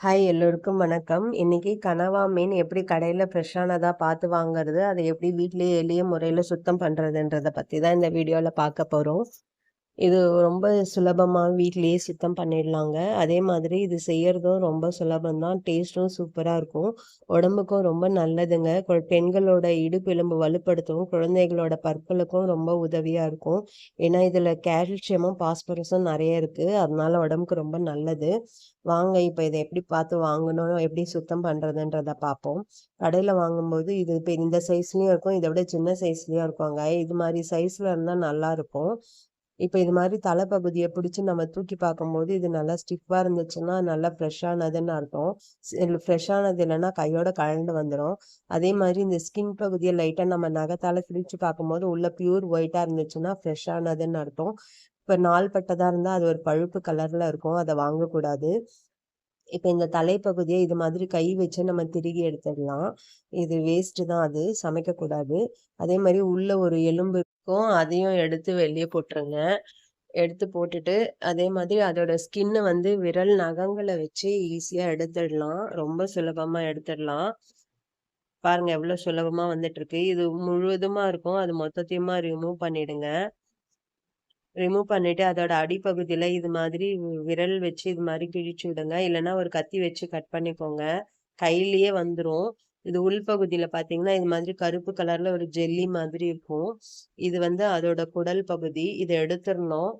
Hi எல்லோருக்கும் வணக்கம். இன்னைக்கு கனவா மீன் எப்படி கடையில் ஃப்ரெஷ்ஷானதா பார்த்து வாங்குறது, அதை எப்படி வீட்லேயே எளிய முறையில் சுத்தம் பண்றதுன்றத பத்தி தான் இந்த வீடியோவில் பார்க்க போகிறோம் இது ரொம்ப சுலபமாக வீட்லேயே சுத்தம் பண்ணிடலாங்க. அதே மாதிரி இது செய்யறதும் ரொம்ப சுலபம் தான். டேஸ்ட்டும் சூப்பராக இருக்கும். உடம்புக்கும் ரொம்ப நல்லதுங்க. பெண்களோட இடுப்பு எலும்பு வலுப்படுத்தும். குழந்தைகளோட பற்களுக்கும் ரொம்ப உதவியாக இருக்கும். ஏன்னா இதில் கால்சியமும், பாஸ்பரஸும் நிறைய இருக்குது அதனால உடம்புக்கு ரொம்ப நல்லது. வாங்க இப்போ இதை எப்படி பார்த்து வாங்கணும், எப்படி சுத்தம் பண்ணுறதுன்றத பார்ப்போம். கடையில் வாங்கும்போது இது இப்போ இந்த சைஸ்லேயும் இருக்கும். இதை விட சின்ன சைஸ்லேயும் இருக்கும் அங்கே இது மாதிரி சைஸில் இருந்தால் நல்லாயிருக்கும் இப்போ இது மாதிரி தலைப்பகுதியை பிடிச்சி நம்ம தூக்கி பார்க்கும்போது, இது நல்லா ஸ்டிஃபாக இருந்துச்சுன்னா, நல்லா ஃப்ரெஷ்ஷானதுன்னு அர்த்தம். ஃப்ரெஷ்ஷானது இல்லைன்னா கையோட கழண்டு வந்துடும் அதே மாதிரி இந்த ஸ்கின் பகுதியை லைட்டாக நம்ம நகத்தால் கிழிச்சு பார்க்கும்போது, உள்ள பியூர் ஒயிட்டாக இருந்துச்சுன்னா, ஃப்ரெஷ்ஷானதுன்னு அர்த்தம். இப்போ நாள்பட்டதாக இருந்தால் அது ஒரு பழுப்பு கலரில் இருக்கும். அதை வாங்கக்கூடாது. இப்போ இந்த தலைப்பகுதியை இது மாதிரி கை வச்சு நம்ம திருகி எடுத்துடலாம். இது வேஸ்ட்டு தான் அது. சமைக்கக்கூடாது. அதே மாதிரி உள்ள ஒரு எலும்பு இருக்கும். அதையும் எடுத்து வெளியே போட்டுருங்க. எடுத்து போட்டுட்டு, அதே மாதிரி அதோட ஸ்கின்னை வந்து விரல் நகங்களை வச்சு ஈஸியாக எடுத்துடலாம். ரொம்ப சுலபமாக எடுத்துடலாம். பாருங்க எவ்வளோ சுலபமாக வந்துட்டுருக்கு. இது முழுவதுமாக இருக்கும். அது மொத்தத்தையுமா ரிமூவ் பண்ணிடுங்க. ரிமூவ் பண்ணிட்டு அதோட அடிப்பகுதியில் இது மாதிரி விரல் வச்சு இது மாதிரி கிழிச்சு விடுங்க. இல்லைன்னா ஒரு கத்தி வச்சு கட் பண்ணிக்கோங்க. கையிலேயே வந்துடும் இது உள்பகுதியில் பார்த்தீங்கன்னா, இது மாதிரி கருப்பு கலரில் ஒரு ஜெல்லி மாதிரி இருக்கும். இது வந்து அதோட குடல் பகுதி. இதை எடுத்துடணும்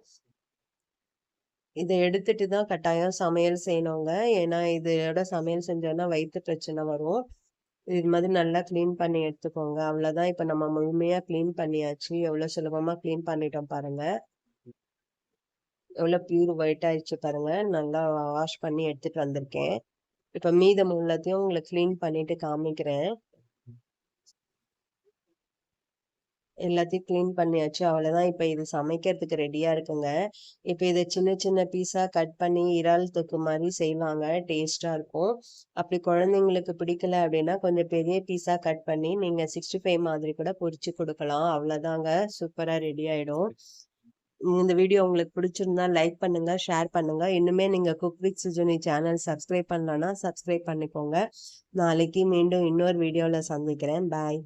இதை எடுத்துட்டு தான் கட்டாயம் சமையல் செய்யணுங்க. ஏன்னா இதோட சமையல் செஞ்சோம்னா வயிற்று பிரச்சனை வரும். இது மாதிரி நல்லா க்ளீன் பண்ணி எடுத்துக்கோங்க. அவ்வளோதான். இப்போ நம்ம முழுமையாக க்ளீன் பண்ணியாச்சு. எவ்வளோ சுலபமாக க்ளீன் பண்ணிட்டோம் பாருங்கள் எவ்வளோ பியூர் ஒயிட் ஆயிடுச்சு பாருங்க. நல்லா வாஷ் பண்ணி எடுத்துட்டு வந்திருக்கேன். இப்ப மீதம் உள்ளதையும் உங்களுக்கு கிளீன் பண்ணிட்டு காமிக்கிறேன். எல்லாத்தையும் கிளீன் பண்ணியாச்சு. அவ்வளோதான். இப்ப இது சமைக்கிறதுக்கு ரெடியா இருக்குங்க. இப்ப இதை சின்ன சின்ன பீஸா கட் பண்ணி இறால் தொக்கு மாதிரி செய்வாங்க. டேஸ்ட்டாக இருக்கும். அப்படி குழந்தைங்களுக்கு பிடிக்கல அப்படின்னா, கொஞ்சம் பெரிய பீஸா கட் பண்ணி நீங்க 65 மாதிரி கூட பொரிச்சு கொடுக்கலாம் அவ்வளோதாங்க. சூப்பரா ரெடி ஆயிடும். இந்த வீடியோ உங்களுக்கு பிடிச்சிருந்தா லைக் பண்ணுங்க, ஷேர் பண்ணுங்க. இன்னுமே நீங்க cook with Sujani channel subscribe பண்ணலன்னா, சப்ஸ்கிரைப் பண்ணிக்கோங்க. நாளைக்கு மீண்டும் இன்னொரு வீடியோல சந்திக்கிறேன். பாய்.